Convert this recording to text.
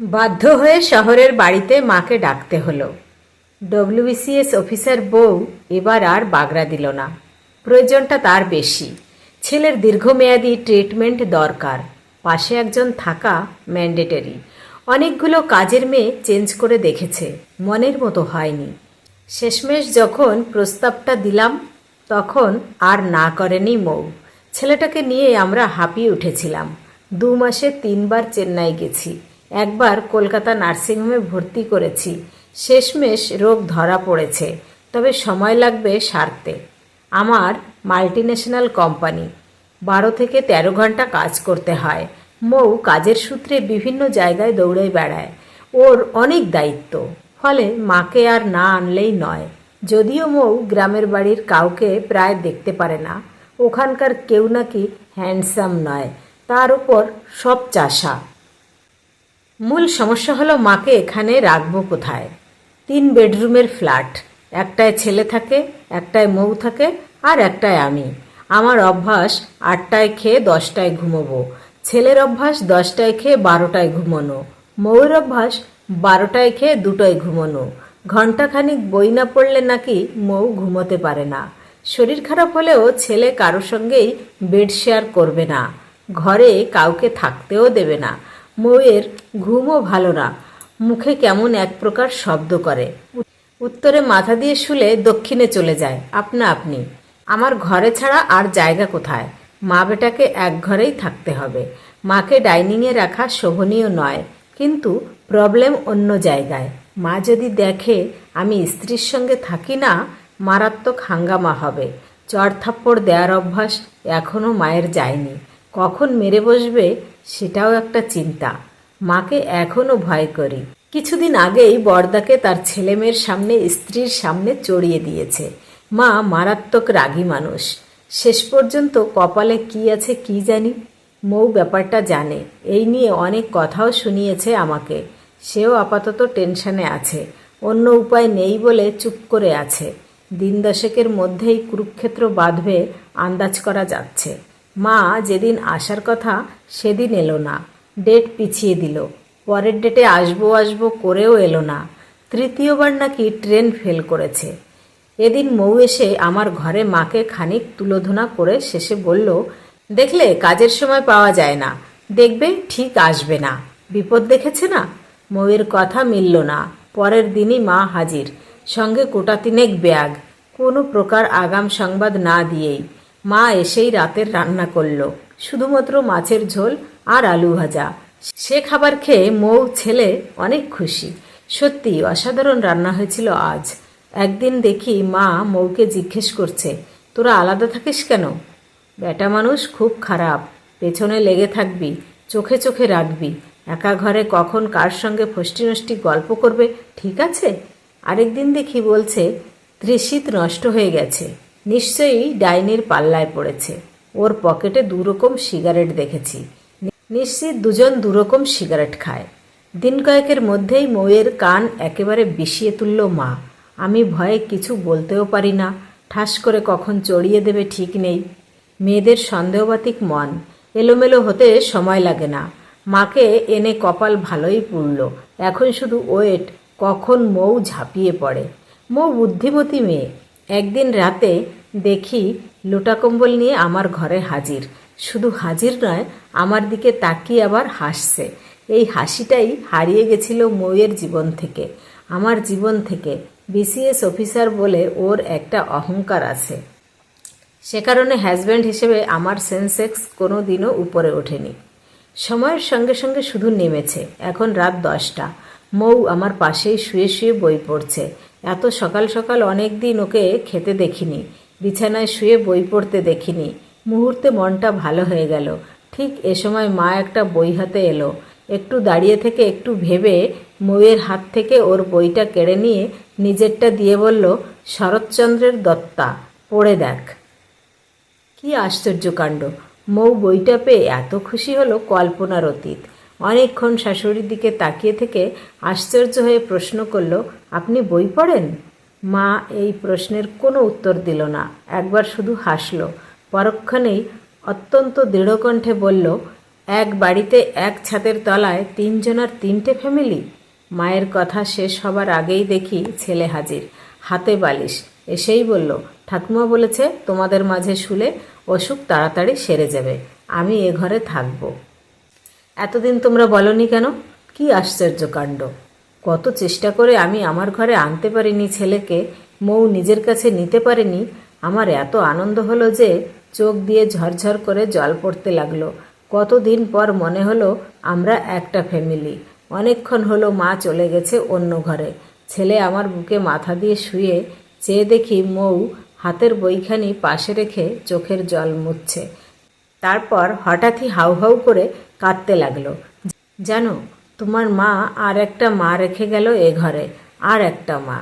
বাধ্য হয়ে শহরের বাড়িতে মাকে ডাকতে হলো। ডব্লিউবিসিএস অফিসার বউ এবার আর বাগড়া দিল না। প্রয়োজনটা তার বেশি। ছেলের দীর্ঘমেয়াদী ট্রিটমেন্ট দরকার। পাশে একজন থাকা ম্যান্ডেটরি অনেকগুলো কাজের মেয়ে চেঞ্জ করে দেখেছে। মনের মতো হয়নি। শেষমেশ যখন প্রস্তাবটা দিলাম, তখন আর না করেনি মৌ। ছেলেটাকে নিয়ে আমরা হাঁপিয়ে উঠেছিলাম। দু মাসে তিনবার চেন্নাই গেছি। একবার কলকাতা নার্সিংহোমে ভর্তি করেছি। শেষমেশ রোগ ধরা পড়েছে, তবে সময় লাগবে সারতে। আমার মাল্টিন্যাশনাল কোম্পানি, বারো থেকে তেরো ঘণ্টা কাজ করতে হয়। মৌ কাজের সূত্রে বিভিন্ন জায়গায় দৌড়ে বেড়ায়। ওর অনেক দায়িত্ব, ফলে মাকে আর না আনলেই নয়। যদিও মৌ গ্রামের বাড়ির কাউকে প্রায় দেখতে পারে না। ওখানকার কেউ নাকি হ্যান্ডসাম নয়, তার উপর সব চাষা। মূল সমস্যা হলো মাকে এখানে রাখব কোথায়? তিন বেডরুমের ফ্ল্যাট। একটায় ছেলে থাকে, একটায় মৌ থাকে, আর একটায় আমি। আমার অভ্যাস, আটটায় খেয়ে দশটায় ঘুমোবো। ছেলের অভ্যাস, দশটায় খেয়ে বারোটায় ঘুমোনো। মৌর অভ্যাস, বারোটায় খেয়ে দুটোয় ঘুমোনো। ঘণ্টাখানিক বই না পড়লে নাকি মৌ ঘুমোতে পারে না। শরীর খারাপ হলেও ছেলে কারোর সঙ্গেই বেড শেয়ার করবে না। ঘরে কাউকে থাকতেও দেবে না। মৌয়ের ঘুমও ভালো না। মুখে কেমন এক প্রকার শব্দ করে। উত্তরে মাথা দিয়ে শুলে দক্ষিণে চলে যায়। আপনা আপনি। আমার ঘরে ছাড়া আর জায়গা কোথায়? মা বেটাকে এক ঘরেই থাকতে হবে। মাকে ডাইনিংয়ে রাখা শোভনীয় নয়, কিন্তু প্রবলেম অন্য জায়গায়। মা যদি দেখে আমি স্ত্রীর সঙ্গে থাকি না, মারাত্মক হাঙ্গামা হবে। চড় থাপ্পড় দেওয়ার অভ্যাস এখনও মায়ের যায়নি। কখন মেরে বসবে সেটাও একটা চিন্তা। মাকে এখনও ভয় করি। কিছুদিন আগেই বর্দাকে তার ছেলেমেয়ের সামনে, স্ত্রীর সামনে চড়িয়ে দিয়েছে। মা মারাত্মক রাগী মানুষ। শেষ পর্যন্ত কপালে কি আছে কি জানি? মৌ ব্যাপারটা জানে। এই নিয়ে অনেক কথাও শুনিয়েছে আমাকে। সেও আপাতত টেনশনে আছে। অন্য উপায় নেই বলে চুপ করে আছে। দিন দশেকের মধ্যেই কুরুক্ষেত্র বাঁধবে আন্দাজ করা যাচ্ছে। মা যেদিন আসার কথা সেদিন এলো না। ডেট পিছিয়ে দিল। পরের ডেটে আসব আসব করেও এলো না। তৃতীয়বার নাকি ট্রেন ফেল করেছে। এদিন মৌ এসে আমার ঘরে মাকে খানিক তুলোধনা করে শেষে বলল, দেখলে, কাজের সময় পাওয়া যায় না। দেখবে, ঠিক আসবে না। বিপদ দেখেছে না? মৌয়ের কথা মিলল না। পরের দিনই মা হাজির। সঙ্গে কোটা তিনেক ব্যাগ। কোনো প্রকার আগাম সংবাদ না দিয়েই মা এসেই রাতের রান্না করল। শুধুমাত্র মাছের ঝোল আর আলু ভাজা। সে খাবার খেয়ে মৌ ছেলে অনেক খুশি। সত্যি, অসাধারণ রান্না হয়েছিল আজ। একদিন দেখি মা মৌকে জিজ্ঞেস করছে, তোরা আলাদা থাকিস কেন? বেটা মানুষ খুব খারাপ। পেছনে লেগে থাকবি, চোখে চোখে রাখবি। একা ঘরে কখন কার সঙ্গে ফষ্টি নষ্টি গল্প করবে, ঠিক আছে? আরেকদিন দেখি বলছে, ত্রিশীত নষ্ট হয়ে গেছে। নিশ্চয়ই ডাইনির পাল্লায় পড়েছে। ওর পকেটে দুরকম সিগারেট দেখেছি। নিশ্চিত দুজন দুরকম সিগারেট খায়। দিন কয়েকের মধ্যেই মৌয়ের কান একেবারে বিষিয়ে তুলল মা। আমি ভয়ে কিছু বলতেও পারি না। ঠাস করে কখন চড়িয়ে দেবে ঠিক নেই। মেয়েদের সন্দেহবাতিক মন। এলোমেলো হতে সময় লাগে না। মাকে এনে কপাল ভালোই পুড়ল। এখন শুধু ওয়েট, কখন মৌ ঝাঁপিয়ে পড়ে। মৌ বুদ্ধিমতী মেয়ে। একদিন রাতে দেখি লোটাকম্বল নিয়ে আমার ঘরে হাজির। শুধু হাজির নয়, আমার দিকে তাকিয়ে আবার হাসছে। এই হাসিটাই হারিয়ে গেছিল মৌয়ের জীবন থেকে। আমার জীবন থেকে বিসিএস অফিসার বলে ওর একটা অহংকার আছে। সে কারণে হ্যাজব্যান্ড হিসেবে আমার সেন্সেক্স কোনো দিনও উপরে ওঠেনি। সময়ের সঙ্গে সঙ্গে শুধু নেমেছে। এখন রাত দশটা। মৌ আমার পাশেই শুয়ে শুয়ে বই পড়ছে। এত সকাল সকাল অনেক দিন ওকে খেতে দেখিনি, বিছানায় শুয়ে বই পড়তে দেখিনি। মুহূর্তে মনটা ভালো হয়ে গেল। ঠিক এ সময় মা একটা বই হাতে এলো। একটু দাঁড়িয়ে থেকে একটু ভেবে মৌয়ের হাত থেকে ওর বইটা কেড়ে নিয়ে নিজেরটা দিয়ে বলল, শরৎচন্দ্রের দত্তা, পড়ে দেখ। কি আশ্চর্য কাণ্ড। মৌ বইটা পেয়ে এত খুশি হলো কল্পনার অতীত। অনেকক্ষণ শাশুড়ির দিকে তাকিয়ে থেকে আশ্চর্য হয়ে প্রশ্ন করল, আপনি বই পড়েন? মা এই প্রশ্নের কোনো উত্তর দিল না। একবার শুধু হাসল। পরক্ষণেই অত্যন্ত দৃঢ়কণ্ঠে বলল, এক বাড়িতে এক ছাদের তলায় তিনজনার তিনটে ফ্যামিলি? মায়ের কথা শেষ হবার আগেই দেখি ছেলে হাজির। হাতে বালিশ। এসেই বলল, ঠাকুমা বলেছে তোমাদের মাঝে শুলে অসুখ তাড়াতাড়ি সেরে যাবে। আমি এ ঘরে থাকব। এতদিন তোমরা বলনি কেন? কি আশ্চর্য কাণ্ড কত চেষ্টা করে আমি আমার ঘরে আনতে পারিনি ছেলেকে, মৌ নিজের কাছে নিতে পারেনি। আমার এত আনন্দ হলো যে চোখ দিয়ে ঝরঝর করে জল পড়তে লাগল। কতদিন পর মনে হলো আমরা একটা ফ্যামিলি। অনেকক্ষণ হলো মা চলে গেছে অন্য ঘরে। ছেলে আমার বুকে মাথা দিয়ে শুয়ে চেয়ে দেখি মৌ হাতের বইখানি পাশে রেখে চোখের জল মুছছে। তারপর হঠাৎই হাউ হাউ করে কাঁদতে লাগল। জানো, তোমার মা আর একটা মা রেখে গেল এ ঘরে, আর একটা মা।